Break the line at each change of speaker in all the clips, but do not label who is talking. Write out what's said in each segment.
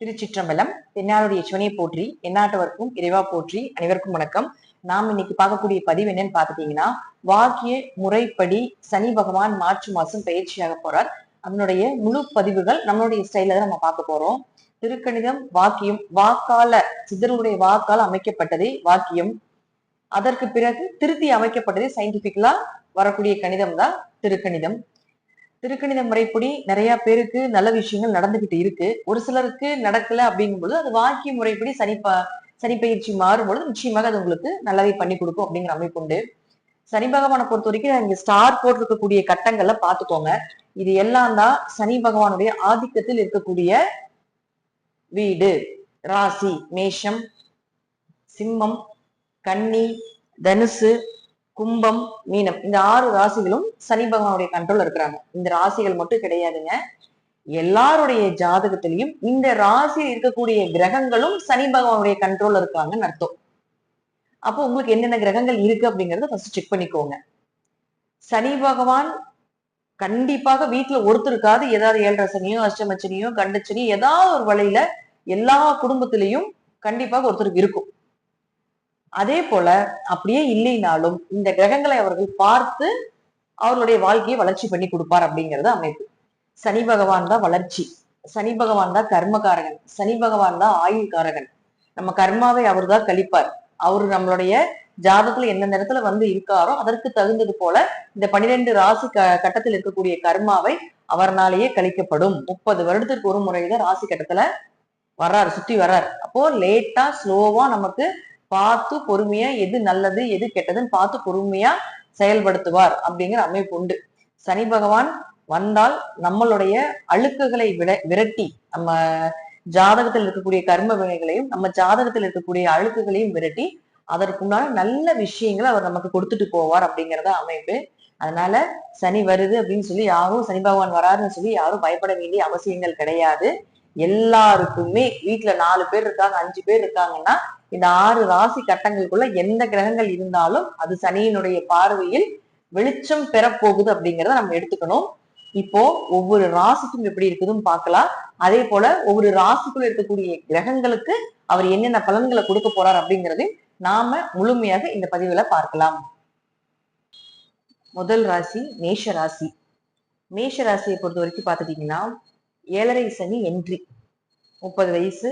திருச்சிற்றம்பலம் தென்னாளுடைய சிவனை போற்றி எந்நாட்டவர்க்கும் இறைவா போற்றி அனைவருக்கும் வணக்கம். நாம் இன்னைக்கு பார்க்கக்கூடிய பதிவு என்னன்னு பாத்துட்டீங்கன்னா வாக்கிய முறைப்படி சனி பகவான் மார்ச் மாசம் பயிற்சியாக போறார். அதனுடைய முழு பதிவுகள் நம்மளுடைய ஸ்டைல தான் நம்ம பார்க்க போறோம். திருக்கணிதம் வாக்கியம் வாக்கால சித்தருடைய வாக்கால் அமைக்கப்பட்டதே வாக்கியம். அதற்கு பிறகு திருத்தி அமைக்கப்பட்டதே சயின்டிபிக்கலா வரக்கூடிய கணிதம் தான் திருக்கணிதம். திருக்கணித முறைப்படி நிறைய பேருக்கு நல்ல விஷயங்கள் நடந்துகிட்டு இருக்கு. ஒரு சிலருக்கு நடக்கல அப்படிங்கும்போது அது வாக்கிய முறைப்படி சனி ப- சனி பயிற்சி மாறும்பொழுது நிச்சயமாக அது உங்களுக்கு நல்லதை பண்ணி கொடுக்கும் அப்படிங்கிற அமைப்பு உண்டு. சனி பகவானை பொறுத்த வரைக்கும் இங்க ஸ்டார் போட்டிருக்கக்கூடிய கட்டங்கள்ல பாத்துக்கோங்க இது எல்லாம் தான் சனி பகவானுடைய ஆதிக்கத்தில் இருக்கக்கூடிய வீடு. ராசி மேஷம் சிம்மம் கன்னி தனுசு கும்பம் மீனம் இந்த ஆறு ராசிகளும் சனி பகவானுடைய கண்ட்ரோல் இருக்கிறாங்க. இந்த ராசிகள் மட்டும் கிடையாதுங்க. எல்லாருடைய ஜாதகத்திலையும் இந்த ராசியில் இருக்கக்கூடிய கிரகங்களும் சனி பகவானுடைய கண்ட்ரோல் இருக்காங்கன்னு அர்த்தம். அப்போ உங்களுக்கு என்னென்ன கிரகங்கள் இருக்கு அப்படிங்கறத ஃபர்ஸ்ட் செக் பண்ணிக்கோங்க. சனி பகவான் கண்டிப்பாக வீட்டுல ஒருத்தருக்காவது ஏதாவது ஏழரை சனியோ அஷ்டமச்சனியோ கண்டச்சனியோ ஏதாவது ஒரு வழியில எல்லா குடும்பத்திலையும் கண்டிப்பாக ஒருத்தருக்கு இருக்கும். அதே போல அப்படியே இல்லைனாலும் இந்த கிரகங்களை அவர்கள் பார்த்து அவர்களுடைய வாழ்க்கையை வளர்ச்சி பண்ணி கொடுப்பார் அப்படிங்கிறது அமைப்பு. சனி பகவான் தான் வளர்ச்சி. சனி பகவான் தான் கர்மகாரகன் சனி பகவான் தான் ஆயுள்காரகன். நம்ம கர்மாவை அவர் தான் கழிப்பார். அவர் நம்மளுடைய ஜாதத்துல எந்த நேரத்துல வந்து இருக்காரோ அதற்கு தகுந்தது போல இந்த பனிரெண்டு ராசி க கட்டத்தில் இருக்கக்கூடிய கர்மாவை அவர்னாலேயே கழிக்கப்படும். முப்பது வருடத்திற்கு ஒரு முறையில ராசி கட்டத்துல வர்றாரு சுத்தி வர்றாரு. அப்போ லேட்டா ஸ்லோவா நமக்கு பார்த்து பொறுமையா எது நல்லது எது கெட்டதுன்னு பார்த்து பொறுமையா செயல்படுத்துவார் அப்படிங்கிற அமைப்பு உண்டு. சனி பகவான் வந்தால் நம்மளுடைய அழுக்குகளை விட விரட்டி நம்ம ஜாதகத்தில் இருக்கக்கூடிய கர்ம வினைகளையும் நம்ம ஜாதகத்தில் இருக்கக்கூடிய அழுக்குகளையும் விரட்டி அதற்குண்டான நல்ல விஷயங்களை அவர் நமக்கு கொடுத்துட்டு போவார் அப்படிங்கறத அமைப்பு. அதனால சனி வருது அப்படின்னு சொல்லி யாரும் சனி பகவான் வராருன்னு சொல்லி யாரும் பயப்பட வேண்டிய அவசியங்கள் கிடையாது. எல்லாருக்குமே வீட்டுல நாலு பேர் இருக்காங்க அஞ்சு பேர் இருக்காங்கன்னா இந்த ஆறு ராசி கட்டங்களுக்குள்ள எந்த கிரகங்கள் இருந்தாலும் அது சனியினுடைய பார்வையில் வெளிச்சம் பெறப்போகுது அப்படிங்கிறத நம்ம எடுத்துக்கணும். இப்போ ஒவ்வொரு ராசிக்கும் எப்படி இருக்குதுன்னு பார்க்கலாம். அதே போல ஒவ்வொரு ராசிக்குள்ள இருக்கக்கூடிய கிரகங்களுக்கு அவர் என்னென்ன பலன்களை கொடுக்க போறார் அப்படிங்கறதையும் நாம முழுமையாக இந்த பதிவுல பார்க்கலாம். முதல் ராசி மேஷ ராசி. மேஷ ராசியை பொறுத்த வரைக்கும் பார்த்துட்டீங்கன்னா ஏழரை சனி என்ட்ரி. முப்பது வயசு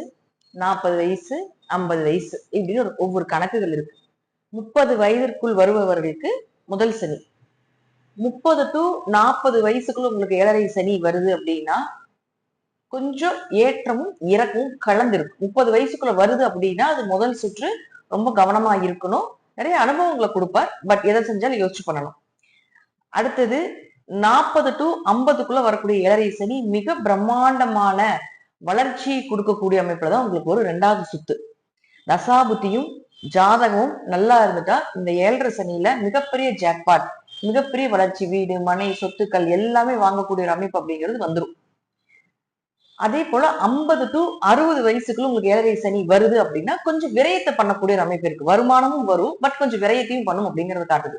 நாற்பது வயசு ஐம்பது வயசு இப்படின்னு ஒரு ஒவ்வொரு கணக்குகள் இருக்கு. முப்பது வயதிற்குள் வருபவர்களுக்கு முதல் சனி. முப்பது டு நாற்பது வயசுக்குள்ள உங்களுக்கு ஏழரை சனி வருது அப்படின்னா கொஞ்சம் ஏற்றமும் இறக்கமும் கலந்துருக்கும். முப்பது வயசுக்குள்ள வருது அப்படின்னா அது முதல் சுற்று ரொம்ப கவனமா இருக்கணும். நிறைய அனுபவங்களை கொடுப்பார். பட் எதை செஞ்சாலும் யோசிச்சு பண்ணணும் அடுத்தது நாற்பது டு ஐம்பதுக்குள்ள வரக்கூடிய ஏழரை சனி மிக பிரம்மாண்டமான வளர்ச்சி கொடுக்கக்கூடிய அமைப்புல தான் உங்களுக்கு ஒரு ரெண்டாவது சுத்து. தசாபுத்தியும் ஜாதகமும் நல்லா இருந்துட்டா இந்த ஏழரை சனியில மிகப்பெரிய ஜாக்பாட் மிகப்பெரிய வளர்ச்சி வீடு மனை சொத்துக்கள் எல்லாமே வாங்கக்கூடிய ஒரு அமைப்பு அப்படிங்கிறது வந்துடும் அதே போல ஐம்பது டு அறுபது வயசுக்குள்ள உங்களுக்கு ஏழரை சனி வருது அப்படின்னா கொஞ்சம் விரயத்தை பண்ணக்கூடிய ஒரு அமைப்பு இருக்கு. வருமானமும் வரும் பட் கொஞ்சம் விரயத்தையும் பண்ணும் அப்படிங்கறது காட்டுது.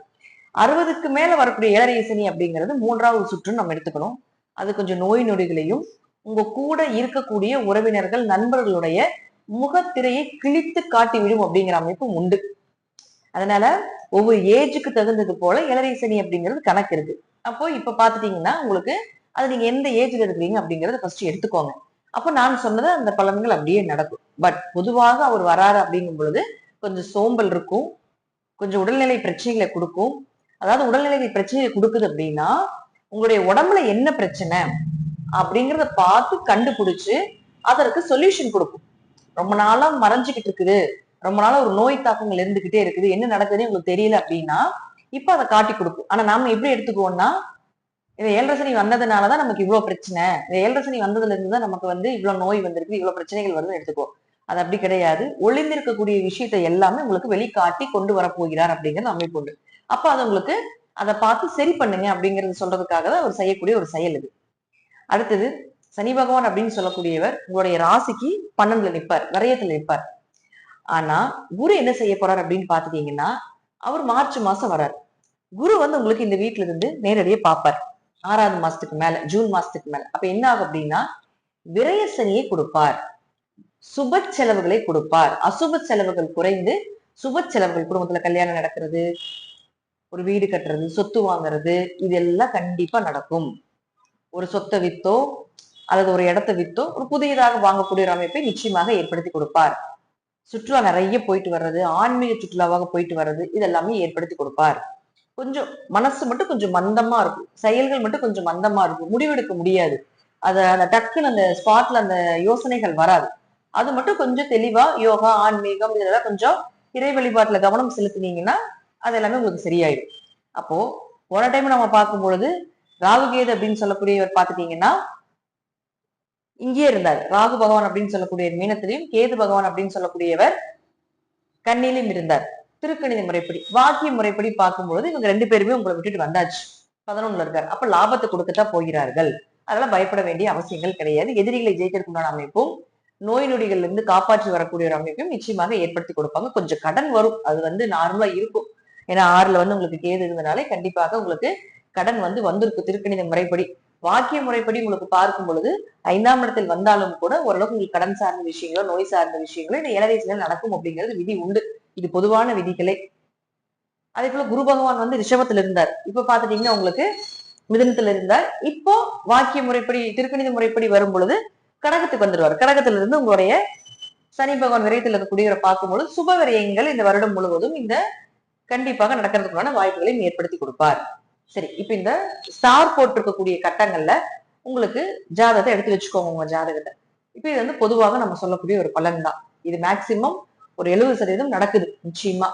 அறுபதுக்கு மேல வரக்கூடிய ஏழரை சனி அப்படிங்கிறது மூன்றாவது சுற்றுன்னு நம்ம எடுத்துக்கணும். அது கொஞ்சம் நோய் நொடிகளையும் உங்க கூட இருக்கக்கூடிய உறவினர்கள் நண்பர்களுடைய முகத்திரையை கிழித்து காட்டி விடும் அப்படிங்கிற அமைப்பும் உண்டு. அதனால ஒவ்வொரு ஏஜுக்கு தகுந்தது போல இளரை சனி அப்படிங்கிறது கணக்கு இருக்கு. அப்போ இப்ப பாத்துட்டீங்கன்னா உங்களுக்கு அது நீங்க எந்த ஏஜ்ல இருக்கிறீங்க அப்படிங்கறத ஃபர்ஸ்ட் எடுத்துக்கோங்க. அப்போ நான் சொன்னது அந்த பலன்கள் அப்படியே நடக்கும். பட் பொதுவாக அவர் வராரு அப்படிங்கும் பொழுது கொஞ்சம் சோம்பல் இருக்கும் கொஞ்சம் உடல்நிலை பிரச்சனைகளை கொடுக்கும். அதாவது உடல்நிலை பிரச்சனைகளை கொடுக்குது அப்படின்னா உங்களுடைய உடம்புல என்ன பிரச்சனை? அப்படிங்கறத பார்த்து கண்டுபிடிச்சு அதற்கு சொல்யூஷன் கொடுக்கும். ரொம்ப நாளா மறைஞ்சுக்கிட்டு இருக்குது. ரொம்ப நாளா ஒரு நோய் தாக்கங்கள் இருந்துகிட்டே இருக்குது. என்ன நடக்குதுன்னு உங்களுக்கு தெரியல அப்படின்னா இப்ப அதை காட்டி கொடுக்கும். ஆனா நாம எப்படி எடுத்துக்குவோம்னா இந்த ஏழரை சனி வந்ததுனாலதான் நமக்கு இவ்வளவு பிரச்சனை. இந்த ஏழரை சனி வந்ததுல இருந்து தான் நமக்கு வந்து இவ்வளவு நோய் வந்திருக்கு இவ்வளவு பிரச்சனைகள் வருதுன்னு எடுத்துக்கோ அது அப்படி கிடையாது. ஒளிந்திருக்கக்கூடிய விஷயத்தை எல்லாமே உங்களுக்கு வெளிக்காட்டி கொண்டு வரப்போகிறார் அப்படிங்கிறது அமைப்பு உண்டு. அப்ப அது உங்களுக்கு அதை பார்த்து சரி பண்ணுங்க அப்படிங்கறது சொல்றதுக்காக தான் அவர் செய்யக்கூடிய ஒரு செயல் இது. அடுத்தது சனி பகவான் அப்படின்னு சொல்லக்கூடியவர் உங்களுடைய ராசிக்கு பன்னெண்டுல நிற்பார் விரயத்துல நிற்பார் ஆனா குரு என்ன செய்ய போறார் அப்படின்னு பாத்துட்டீங்கன்னா அவர் மார்ச் மாசம் வரார். குரு வந்து உங்களுக்கு இந்த வீட்டுல இருந்து நேரடியே பார்ப்பார். ஆறாவது மாசத்துக்கு மேல ஜூன் மாசத்துக்கு மேல. அப்ப என்ன ஆகும் அப்படின்னா விரய சனியை கொடுப்பார். சுப செலவுகளை கொடுப்பார். அசுப செலவுகள் குறைந்து சுப செலவுகள் குடும்பத்துல கல்யாணம் நடக்கிறது ஒரு வீடு கட்டுறது சொத்து வாங்குறது இதெல்லாம் கண்டிப்பா நடக்கும். ஒரு சொத்தை வித்தோ அல்லது ஒரு இடத்தை வித்தோ ஒரு புதியதாக வாங்கக்கூடிய ஒரு அமைப்பை நிச்சயமாக ஏற்படுத்தி கொடுப்பார். சுற்றுலா நிறைய போயிட்டு வர்றது ஆன்மீக சுற்றுலாவாக போயிட்டு வர்றது இதெல்லாமே ஏற்படுத்தி கொடுப்பார். கொஞ்சம் மனசு மட்டும் கொஞ்சம் மந்தமா இருக்கும். செயல்கள் மட்டும் கொஞ்சம் மந்தமா இருக்கும். முடிவெடுக்க முடியாது. அதை அந்த டக்குன்னு அந்த ஸ்பாட்ல அந்த யோசனைகள் வராது. அது மட்டும் கொஞ்சம் தெளிவா யோகா ஆன்மீகம் இதெல்லாம் கொஞ்சம் இறை வழிபாட்டுல கவனம் செலுத்தினீங்கன்னா அது எல்லாமே உங்களுக்கு சரியாயிடும். அப்போ போன டைம் நம்ம பார்க்கும் பொழுது ராகுகேது அப்படின்னு சொல்லக்கூடியவர் பாத்துட்டீங்கன்னா இங்கே இருந்தார். ராகு பகவான் அப்படின்னு சொல்லக்கூடிய மீனத்திலையும் கேது பகவான் அப்படின்னு சொல்லக்கூடியவர் கண்ணிலும் இருந்தார். திருக்கணித முறைப்படி வாக்கிய முறைப்படி பார்க்கும்பொழுது இவங்க ரெண்டு பேருமே உங்களை விட்டுட்டு வந்தாச்சு. பதினொன்னுல இருக்கார். அப்ப லாபத்தை கொடுக்கத்தான் போகிறார்கள். அதனால பயப்பட வேண்டிய அவசியங்கள் கிடையாது. எதிரிகளை ஜெயிக்கிறதுக்குண்டான அமைப்பும் நோய் நொடிகள்ல இருந்து காப்பாற்றி வரக்கூடிய ஒரு அமைப்பையும் நிச்சயமாக ஏற்படுத்தி கொடுப்பாங்க. கொஞ்சம் கடன் வரும். அது வந்து நார்மலா இருக்கும். ஏன்னா ஆறுல வந்து உங்களுக்கு கேது இருந்தனாலே கண்டிப்பாக உங்களுக்கு கடன் வந்து வந்திருக்கு திருக்கணித முறைப்படி. வாக்கிய முறைப்படி உங்களுக்கு பார்க்கும் பொழுது ஐந்தாம் இடத்தில் வந்தாலும் கூட ஓரளவுக்கு உங்களுக்கு கடன் சார்ந்த விஷயங்களோ நோய் சார்ந்த விஷயங்களோ இந்த இளவயசுல நடக்கும் அப்படிங்கிறது விதி உண்டு. இது பொதுவான விதிகளே. அதே போல குரு பகவான் வந்து ரிஷபத்துல இருந்தார். இப்ப பாத்துட்டீங்கன்னா உங்களுக்கு மிதனத்துல இருந்தார். இப்போ வாக்கிய முறைப்படி திருக்கணித முறைப்படி வரும் பொழுது கடகத்துக்கு வந்துடுவார் கடகத்துல இருந்து உங்களுடைய சனி பகவான் விரயத்தில் இருக்கக்கூடியவரை பார்க்கும்போது சுப விரயங்கள் இந்த வருடம் முழுவதும் இந்த கண்டிப்பாக நடக்கிறதுக்கான வாய்ப்புகளையும் ஏற்படுத்தி கொடுப்பார். சரி இப்ப இந்த ஸ்டார் போட்டிருக்கக்கூடிய கட்டங்கள்ல உங்களுக்கு ஜாதகத்தை எடுத்து வச்சுக்கோங்க உங்க ஜாதகத்தை. இப்ப இது வந்து பொதுவாக நம்ம சொல்லக்கூடிய ஒரு பலன் தான். இது மேக்சிமம் ஒரு எழுபது சதவீதம் நடக்குது நிச்சயமா.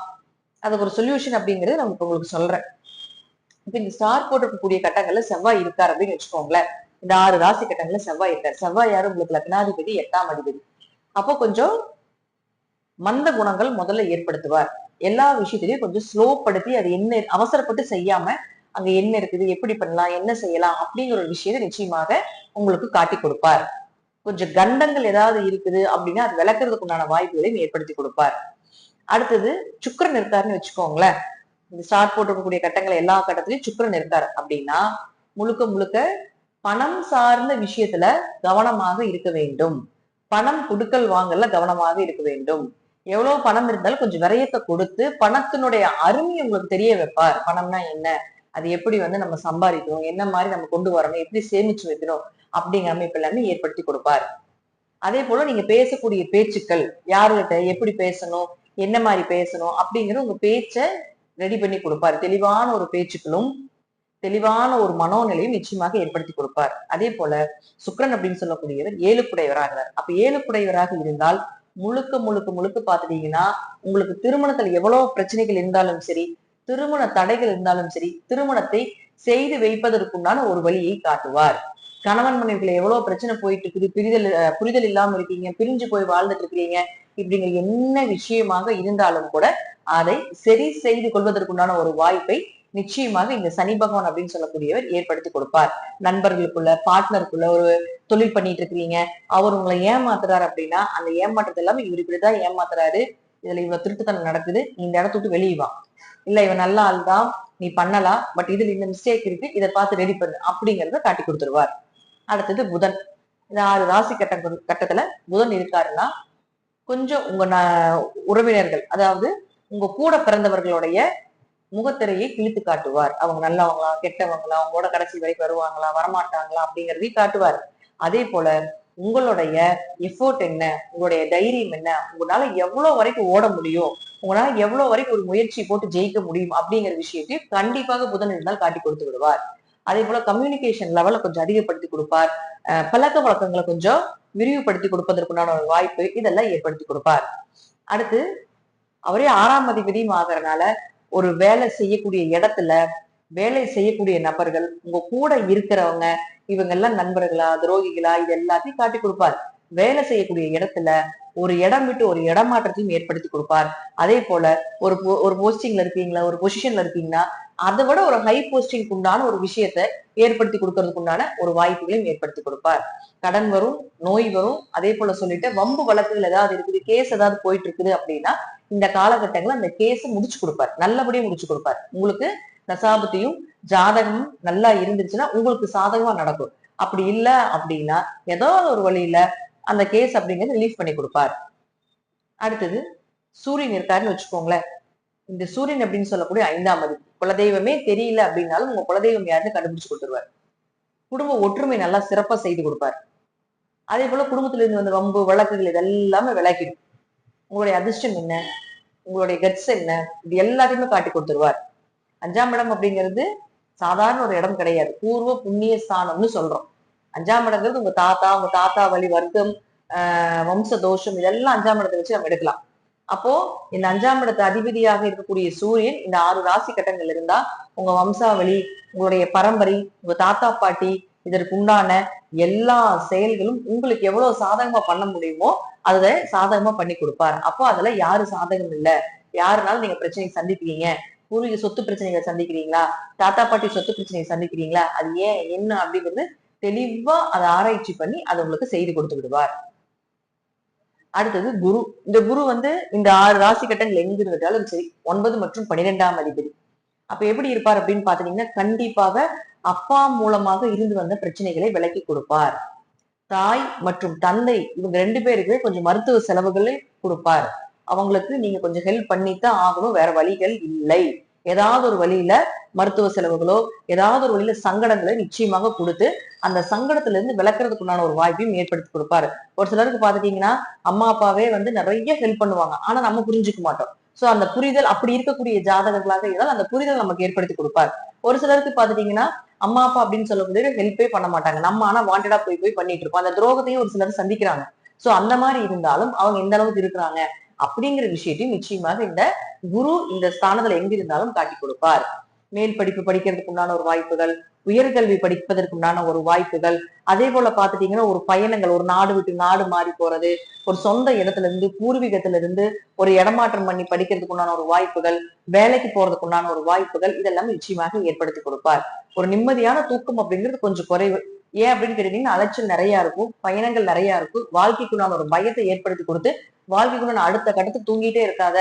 அதுக்கு ஒரு சொல்யூஷன் அப்படிங்கிறது நம்ம இப்ப உங்களுக்கு சொல்றேன். இப்ப இந்த ஸ்டார் போட்டிருக்கக்கூடிய கட்டங்கள்ல செவ்வாய் இருக்கார் அப்படின்னு வச்சுக்கோங்களேன். இந்த ஆறு ராசி கட்டங்கள்ல செவ்வாய் இருக்கார். செவ்வாய் யாரும் உங்களுக்கு லக்னாதிபதி எட்டாம் அதிபதி. அப்போ கொஞ்சம் மந்த குணங்கள் முதல்ல ஏற்படுத்துவார். எல்லா விஷயத்திலையும் கொஞ்சம் ஸ்லோ படுத்தி அது என்ன அவசரப்பட்டு செய்யாம அங்க என்ன இருக்குது எப்படி பண்ணலாம் என்ன செய்யலாம் அப்படிங்கிற ஒரு விஷயத்தை நிச்சயமாக உங்களுக்கு காட்டி கொடுப்பார். கொஞ்சம் கண்டங்கள் ஏதாவது இருக்குது அப்படின்னா அது விளக்குறதுக்கு உண்டான வாய்ப்புகளையும் ஏற்படுத்தி கொடுப்பார். அடுத்தது சுக்கரன் இருக்காருன்னு வச்சுக்கோங்களேன். இந்த ஸ்டார்ட் போட்டிருக்கக்கூடிய கட்டங்கள் எல்லா கட்டத்திலையும் சுக்கரன் இருக்கார் அப்படின்னா முழுக்க முழுக்க பணம் சார்ந்த விஷயத்துல கவனமாக இருக்க வேண்டும். பணம் கொடுக்கல் வாங்கல கவனமாக இருக்க வேண்டும். எவ்வளவு பணம் இருந்தாலும் கொஞ்சம் விரயத்தை கொடுத்து பணத்தினுடைய அருமை உங்களுக்கு தெரிய வைப்பார். பணம்னா என்ன? அது எப்படி வந்து நம்ம சம்பாதிக்கணும் என்ன மாதிரி நம்ம கொண்டு வரணும் எப்படி சேமிச்சு வைக்கணும் அப்படிங்கிற அமைப்பு எல்லாமே ஏற்படுத்தி கொடுப்பார். அதே போல நீங்க பேசக்கூடிய பேச்சுக்கள் யாருகிட்ட எப்படி பேசணும் என்ன மாதிரி பேசணும் அப்படிங்கிற உங்க பேச்சை ரெடி பண்ணி கொடுப்பார். தெளிவான ஒரு பேச்சுக்களும் தெளிவான ஒரு மனோநிலையும் நிச்சயமாக ஏற்படுத்தி கொடுப்பார். அதே போல சுக்கரன் அப்படின்னு சொல்லக்கூடியவர் ஏழுக்குடையவராகிறார். அப்ப ஏழுக்குடையவராக இருந்தால் முழுக்க முழுக்க முழுக்க பாத்துட்டீங்கன்னா உங்களுக்கு திருமணத்துல எவ்வளவு பிரச்சனைகள் இருந்தாலும் சரி திருமண தடைகள் இருந்தாலும் சரி திருமணத்தை செய்து வைப்பதற்குண்டான ஒரு வழியை காட்டுவார். கணவன் மனைவிகளை எவ்வளவு பிரச்சனை போயிட்டு இருக்குது பிரிதல் புரிதல் இல்லாம இருக்கீங்க பிரிஞ்சு போய் வாழ்ந்துட்டு இருக்கிறீங்க இப்படிங்கிற என்ன விஷயமாக இருந்தாலும் கூட அதை சரி செய்து கொள்வதற்குண்டான ஒரு வாய்ப்பை நிச்சயமாக இந்த சனி பகவான் அப்படின்னு சொல்லக்கூடியவர் ஏற்படுத்தி கொடுப்பார். நண்பர்களுக்குள்ள பார்ட்னருக்குள்ள ஒரு தொழில் பண்ணிட்டு இருக்கிறீங்க அவர் உங்களை ஏமாத்துறாரு அப்படின்னா அந்த ஏமாற்றத்தை எல்லாமே இவர் இப்படிதான் ஏமாத்துறாரு இதுல இவ்வளவு திருட்டுத்தனம் நடக்குது இந்த இடத்துக்கு வெளியே வா. இல்ல இவன் நல்ல ஆள் தான் நீ பண்ணலாம் பட் இதுல இந்த மிஸ்டேக் இருக்கு இதை பார்த்து ரெடி பண்ணு அப்படிங்கறத காட்டி கொடுத்துருவார். அடுத்தது புதன். இந்த ஆறு ராசி கட்ட கட்டத்துல புதன் இருக்காருன்னா கொஞ்சம் உங்க ந- உறவினர்கள் அதாவது உங்க கூட பிறந்தவர்களுடைய முகத்திரையை கிழித்து காட்டுவார். அவங்க நல்லவங்களா கெட்டவங்களா அவங்களோட கடைசி வரைக்கும் வருவாங்களா வரமாட்டாங்களா அப்படிங்கறதையும் காட்டுவார். அதே போல உங்களுடைய எஃபோர்ட் என்ன? உங்களுடைய தைரியம் என்ன? உங்களால எவ்வளவு வரைக்கும் ஓட முடியும்? உங்களால எவ்வளவு வரைக்கும் ஒரு முயற்சி போட்டு ஜெயிக்க முடியும்? அப்படிங்கிற விஷயத்தையும் கண்டிப்பாக புதன் இருந்தால் காட்டி கொடுத்து விடுவார். அதே போல கம்யூனிகேஷன் லெவலை கொஞ்சம் அதிகப்படுத்தி கொடுப்பார். அஹ் பழக்க வழக்கங்களை கொஞ்சம் விரிவுபடுத்தி கொடுப்பதற்குண்டான ஒரு வாய்ப்பு இதெல்லாம் ஏற்படுத்தி கொடுப்பார். அடுத்து அவரே ஆறாம் அதிபதியும் ஆகிறனால ஒரு வேலை செய்யக்கூடிய இடத்துல வேலை செய்யக்கூடிய நபர்கள் உங்க கூட இருக்கிறவங்க இவங்க எல்லாம் நண்பர்களா துரோகிகளா இது எல்லாத்தையும் காட்டி கொடுப்பார். வேலை செய்யக்கூடிய இடத்துல ஒரு இடம் விட்டு ஒரு இடமாற்றத்தையும் ஏற்படுத்தி கொடுப்பார். அதே போல ஒரு ஒரு போஸ்டிங்ல இருக்கீங்களா ஒரு பொசிஷன்ல இருக்கீங்கன்னா அதை விட ஒரு ஹை போஸ்டிங்க்கு உண்டான ஒரு விஷயத்த ஏற்படுத்தி கொடுக்கறதுக்கு உண்டான ஒரு வாய்ப்புகளையும் ஏற்படுத்தி கொடுப்பார். கடன் வரும் நோய் வரும் அதே போல சொல்லிட்டு வம்பு வழக்குகள் ஏதாவது இருக்குது கேஸ் ஏதாவது போயிட்டு இருக்குது அப்படின்னா இந்த காலகட்டங்கள்ல அந்த கேஸ் முடிச்சு கொடுப்பார். நல்லபடியா முடிச்சு கொடுப்பார். உங்களுக்கு தசாபதியும் ஜாதகமும் நல்லா இருந்துச்சுன்னா உங்களுக்கு சாதகமா நடக்கும். அப்படி இல்லை அப்படின்னா ஏதோ ஒரு வழியில அந்த கேஸ் அப்படிங்கிறது ரிலீஃப் பண்ணி கொடுப்பார். அடுத்தது சூரியன் இருக்காருன்னு வச்சுக்கோங்களேன். இந்த சூரியன் அப்படின்னு சொல்லக்கூடிய ஐந்தாம் மதி குலதெய்வமே தெரியல அப்படின்னாலும் உங்க குலதெய்வம் யாருன்னு கண்டுபிடிச்சு கொடுத்துருவார். குடும்ப ஒற்றுமை நல்லா சிறப்பா செய்து கொடுப்பார். அதே போல குடும்பத்துல இருந்து வந்த வம்பு வழக்குகள் இதெல்லாமே விளக்கிடும் உங்களுடைய அதிர்ஷ்டம் என்ன? உங்களுடைய கட்ஸ் என்ன? இது எல்லாத்தையுமே காட்டி கொடுத்துருவார். அஞ்சாம் இடம் அப்படிங்கிறது சாதாரண ஒரு இடம் கிடையாது. பூர்வ புண்ணிய ஸ்தானம்னு சொல்றோம். அஞ்சாம் இடங்கிறது உங்க தாத்தா உங்க தாத்தா வழி வர்க்கம் ஆஹ் வம்ச தோஷம் இதெல்லாம் அஞ்சாம் இடத்தை வச்சு நம்ம எடுக்கலாம். அப்போ இந்த அஞ்சாம் இடத்து அதிபதியாக இருக்கக்கூடிய சூரியன் இந்த ஆறு ராசி கட்டங்கள் இருந்தா உங்க வம்சாவளி உங்களுடைய பரம்பரை உங்க தாத்தா பாட்டி இதற்கு உண்டான எல்லா செயல்களும் உங்களுக்கு எவ்வளவு சாதகமா பண்ண முடியுமோ அதை சாதகமா பண்ணி கொடுப்பார். அப்போ அதுல யாரு சாதகம் இல்லை யாருனாலும் நீங்க பிரச்சனையை சந்திப்பீங்க. பூர்வீக சொத்து பிரச்சனைகளை சந்திக்கிறீங்களா? தாத்தா பாட்டி சொத்து பிரச்சனையை சந்திக்கிறீங்களா? அது ஏன் என்ன அப்படிங்கிறது தெளிவா அதை ஆராய்ச்சி பண்ணி அதை உங்களுக்கு செய்து கொடுத்து விடுவார். அடுத்தது குரு. இந்த குரு வந்து இந்த ஆறு ராசி கட்டங்கள் எங்கிருந்தாலும் சரி ஒன்பது மற்றும் பனிரெண்டாம் அதிபதி. அப்ப எப்படி இருப்பார் அப்படின்னு பாத்தீங்கன்னா கண்டிப்பாக அப்பா மூலமாக இருந்து வந்த பிரச்சனைகளை விலக்கி கொடுப்பார். தாய் மற்றும் தந்தை இவங்க ரெண்டு பேருக்கு கொஞ்சம் மருத்துவ செலவுகளை கொடுப்பார். அவங்களுக்கு நீங்க கொஞ்சம் ஹெல்ப் பண்ணித்தான் ஆகணும். வேற வழிகள் இல்லை. ஏதாவது ஒரு வழியில மருத்துவ செலவுகளோ ஏதாவது ஒரு வழியில சங்கடங்களை நிச்சயமாக கொடுத்து அந்த சங்கடத்துல இருந்து விளக்குறதுக்கு உண்டான ஒரு வாய்ப்பையும் ஏற்படுத்தி கொடுப்பாரு. ஒரு சிலருக்கு பாத்துட்டீங்கன்னா அம்மா அப்பாவே வந்து நிறைய ஹெல்ப் பண்ணுவாங்க. ஆனா நம்ம புரிஞ்சுக்க மாட்டோம். சோ அந்த புரிதல் அப்படி இருக்கக்கூடிய ஜாதகங்களாக இருந்தால் அந்த புரிதல் நமக்கு ஏற்படுத்தி கொடுப்பார். ஒரு சிலருக்கு பாத்துட்டீங்கன்னா அம்மா அப்பா அப்படின்னு சொல்லக்கூடிய ஹெல்ப்பே பண்ண மாட்டாங்க. நம்ம ஆனா வாண்டடா போய் போய் பண்ணிட்டு இருப்போம் அந்த துரோகத்தையும் ஒரு சிலர் சந்திக்கிறாங்க. சோ அந்த மாதிரி இருந்தாலும் அவங்க எந்த அளவுக்கு இருக்கிறாங்க? அப்படிங்கிற விஷயத்தையும் நிச்சயமாக இந்த குரு இந்த ஸ்தானத்துல எங்க இருந்தாலும் காட்டி கொடுப்பார். மேல் படிப்பு படிக்கிறதுக்கு உண்டான ஒரு வாய்ப்புகள் உயர்கல்வி படிப்பதற்கு உண்டான ஒரு வாய்ப்புகள் அதே போல பாத்துட்டீங்கன்னா ஒரு பயணங்கள் ஒரு நாடு விட்டு நாடு மாறி போறது ஒரு சொந்த இடத்துல இருந்து பூர்வீகத்துல இருந்து ஒரு இடமாற்றம் பண்ணி படிக்கிறதுக்கு உண்டான ஒரு வாய்ப்புகள் வேலைக்கு போறதுக்கு உண்டான ஒரு வாய்ப்புகள் இதெல்லாம் நிச்சயமாக ஏற்படுத்தி கொடுப்பார். ஒரு நிம்மதியான தூக்கம் அப்படிங்கிறது கொஞ்சம் குறைவு ஏன் அப்படின்னு கேட்டீங்கன்னா அலைச்சல் நிறைய இருக்கும் பயணங்கள் நிறைய இருக்கும். வாழ்க்கைக்குண்டான ஒரு பயத்தை ஏற்படுத்தி கொடுத்து வாழ்க்கைக்குண்டான அடுத்த கட்டத்துக்கு தூங்கிட்டே இருக்காத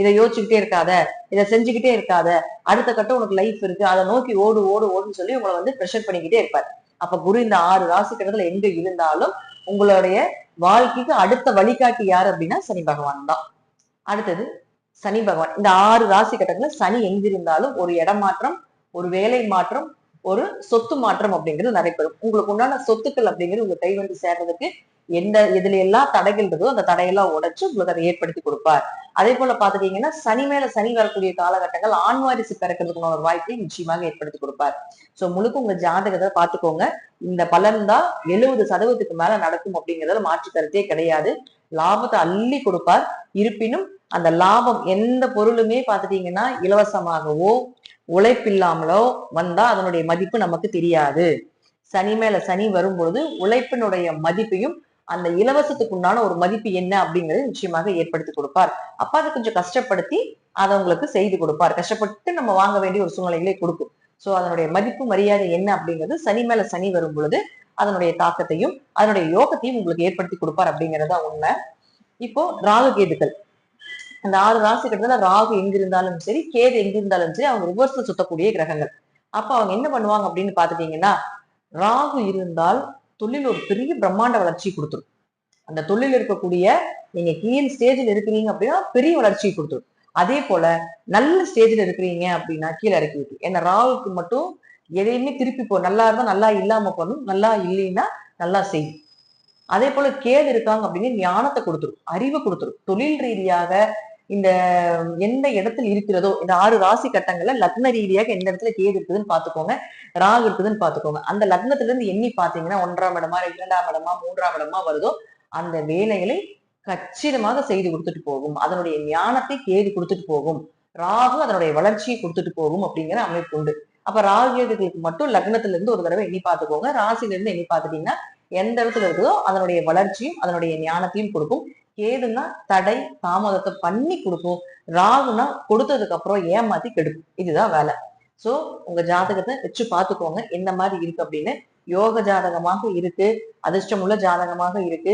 இதை யோசிச்சுக்கிட்டே இருக்காத இதை செஞ்சுக்கிட்டே இருக்காத அடுத்த கட்டம் உனக்கு லைஃப் இருக்கு அதை நோக்கி ஓடு ஓடு ஓடுன்னு சொல்லி உங்களை வந்து ப்ரெஷர் பண்ணிக்கிட்டே இருப்பார். அப்ப குரு இந்த ஆறு ராசி கட்டத்துல எங்க இருந்தாலும் உங்களுடைய வாழ்க்கைக்கு அடுத்த வழிகாட்டி யார் அப்படின்னா சனி பகவான் தான். அடுத்தது சனி பகவான். இந்த ஆறு ராசி கட்டத்துல சனி எங்கிருந்தாலும் ஒரு இடமாற்றம் ஒரு வேலை மாற்றம் ஒரு சொத்து மாற்றம் அப்படிங்கிறது நடைபெறும் உங்களுக்கு உண்டான சொத்துக்கள் அப்படிங்கிறது உங்க கை வந்து சேர்றதுக்கு எந்த இதுல எல்லாம் தடைகள் இருக்கோ அந்த தடையெல்லாம் உடைச்சு உங்களுக்கு அதை ஏற்படுத்தி கொடுப்பார். அதே போல பாத்துட்டீங்கன்னா சனி மேல சனி வரக்கூடிய காலகட்டங்கள் ஆண்வாரிசு பிறக்கிறதுக்குள்ள ஒரு வாய்ப்பை நிச்சயமாக ஏற்படுத்தி கொடுப்பார். சோ முழுக்க உங்க ஜாதகத்தை பாத்துக்கோங்க இந்த பலன் தான் எழுபது சதவீதத்துக்கு மேல நடக்கும் அப்படிங்கறதுல மாற்று கருத்தே கிடையாது. லாபத்தை அள்ளி கொடுப்பார். இருப்பினும் அந்த லாபம் எந்த பொருளுமே பாத்துட்டீங்கன்னா இலவசமாகவோ உழைப்பில்லாமலோ வந்தா அதனுடைய மதிப்பு நமக்கு தெரியாது. சனி மேல சனி வரும் பொழுது உழைப்பினுடைய மதிப்பையும் அந்த இலவசத்துக்கு உண்டான ஒரு மதிப்பு என்ன அப்படிங்கறது நிச்சயமாக ஏற்படுத்தி கொடுப்பார். அப்ப அதை கொஞ்சம் கஷ்டப்படுத்தி அதை உங்களுக்கு செய்து கொடுப்பார். கஷ்டப்பட்டு நம்ம வாங்க வேண்டிய ஒரு சூழ்நிலைகளை கொடுக்கும். சோ அதனுடைய மதிப்பு மரியாதை என்ன அப்படிங்கிறது சனி மேல சனி வரும் பொழுது அதனுடைய தாக்கத்தையும் அதனுடைய யோகத்தையும் உங்களுக்கு ஏற்படுத்தி கொடுப்பார் அப்படிங்கறதா உண்மை. இப்போ ராகு கேதுக்கள். அந்த ஆறு ராசி கட்டத்துல ராகு எங்க இருந்தாலும் சரி கேது எங்க இருந்தாலும் சரி அவங்க ரிவர்ஸ்ல சுத்தக்கூடிய கிரகங்கள். அப்ப அவங்க என்ன பண்ணுவாங்க அப்படின்னு பாத்துட்டீங்கன்னா ராகு இருந்தால் தொழில் ஒரு பெரிய பிரம்மாண்ட வளர்ச்சி கொடுத்துரும். அந்த தொழில் இருக்கக்கூடிய நீங்க கீழ் ஸ்டேஜில் இருக்கிறீங்க அப்படின்னா பெரிய வளர்ச்சியை கொடுத்துரும். அதே போல நல்ல ஸ்டேஜ்ல இருக்கிறீங்க அப்படின்னா கீழே இறக்கி விட்டு ஏன்னா ராகுக்கு மட்டும் எதையுமே திருப்பி போ நல்லா இருந்தா நல்லா இல்லாம பண்ணும் நல்லா இல்லைன்னா நல்லா செய்யும். அதே போல கேது இருக்காங்க அப்படின்னு ஞானத்தை கொடுத்துரும் அறிவை கொடுத்துரும். தொழில் ரீதியாக இந்த எந்த இடத்துல இருக்கிறதோ இந்த ஆறு ராசி கட்டங்கள்ல லக்ன ரீதியாக எந்த இடத்துல கேது இருக்குதுன்னு பாத்துக்கோங்க. ராகு இருக்குதுன்னு பாத்துக்கோங்க. அந்த லக்னத்துல இருந்து எண்ணி பாத்தீங்கன்னா ஒன்றாம் இடமா இரண்டாம் இடமா மூன்றாம் இடமா வருதோ அந்த வேலைகளை கச்சிதமாக செய்து கொடுத்துட்டு போகும். அதனுடைய ஞானத்தை கேது கொடுத்துட்டு போகும். ராகு அதனுடைய வளர்ச்சியை கொடுத்துட்டு போகும் அப்படிங்கிற அமைப்பு உண்டு. அப்ப ராகுகளுக்கு மட்டும் லக்னத்துல இருந்து ஒரு தடவை எண்ணி பாத்துக்கோங்க. ராசில இருந்து எண்ணி பாத்துட்டீங்கன்னா எந்த இடத்துல இருக்குதோ அதனுடைய வளர்ச்சியும் அதனுடைய ஞானத்தையும் கொடுக்கும். கேதுனா தடை தாமதத்தை பண்ணி கொடுக்கும். ராகுனா கொடுத்ததுக்கு அப்புறம் ஏமாத்தி கெடுக்கும். இதுதான் வேலை. சோ உங்க ஜாதகத்தை வச்சு பாத்துக்கோங்க என்ன மாதிரி இருக்கு அப்படின்னு. யோக ஜாதகமாக இருக்கு. அதிர்ஷ்டம் உள்ள ஜாதகமாக இருக்கு.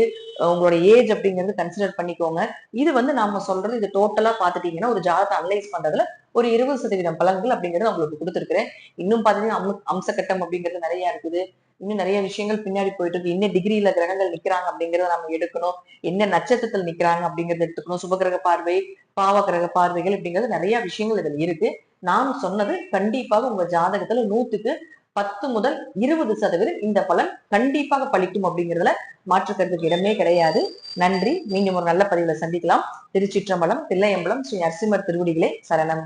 உங்களோட ஏஜ் அப்படிங்கறது கன்சிடர் பண்ணிக்கோங்க. இது வந்து நாம சொல்றது இது டோட்டலா பாத்துட்டீங்கன்னா ஒரு ஜாதகத்தை அனலைஸ் பண்றதுல ஒரு இருபது சதவீதம் பலன்கள் அப்படிங்கறது உங்களுக்கு கொடுத்துருக்குறேன். இன்னும் பாத்தீங்கன்னா அம்ச கட்டம் அப்படிங்கிறது நிறைய இருக்குது. இன்னும் நிறைய விஷயங்கள் பின்னாடி போயிட்டு இருக்கு. என்ன டிகிரியில கிரகங்கள் நிக்கிறாங்க அப்படிங்கறத நம்ம எடுக்கணும். என்ன நட்சத்திரத்தில் நிக்கிறாங்க அப்படிங்கறத எடுத்துக்கணும். சுபகிரக பார்வை பாவ கிரக பார்வைகள் அப்படிங்கிறது நிறைய விஷயங்கள் இதுல இருக்கு. நான் சொன்னது கண்டிப்பாக உங்க ஜாதகத்துல நூத்துக்கு பத்து முதல் இருபது சதவீதம் இந்த பலன் கண்டிப்பாக பழிக்கும் அப்படிங்கிறதுல மாற்றுக்கிறதுக்கு இடமே கிடையாது. நன்றி. மீண்டும் ஒரு நல்ல பதிவுல சந்திக்கலாம். திருச்சிற்றம்பலம் தில்லையம்பலம் ஸ்ரீ நரசிம்மர் திருவடிகளே சரணம்.